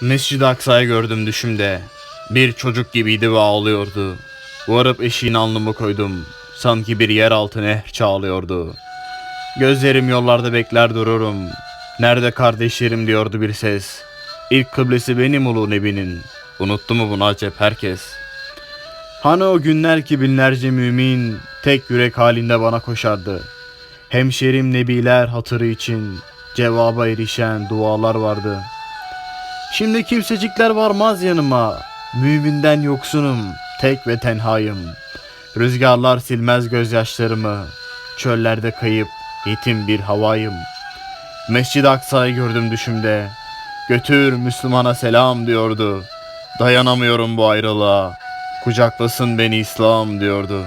Mescid-i Aksa'yı gördüm düşümde. Bir çocuk gibiydi ve ağlıyordu. Varıp eşiğin alnımı koydum. Sanki bir yeraltı nehir çağlıyordu. Gözlerim yollarda bekler dururum. Nerede kardeşlerim diyordu bir ses. İlk kıblesi benim ulu nebinin. Unuttu mu bunu acep herkes. Hani o günler ki binlerce mümin tek yürek halinde bana koşardı. Hemşerim nebiler hatırı için cevaba erişen dualar vardı. Şimdi kimsecikler varmaz yanıma. Müminden yoksunum, tek ve tenhayım. Rüzgarlar silmez gözyaşlarımı. Çöllerde kayıp yetim bir havayım. Mescid-i Aksa'yı gördüm düşümde. Götür Müslümana selam diyordu. Dayanamıyorum bu ayrılığa. Kucaklasın beni İslam diyordu.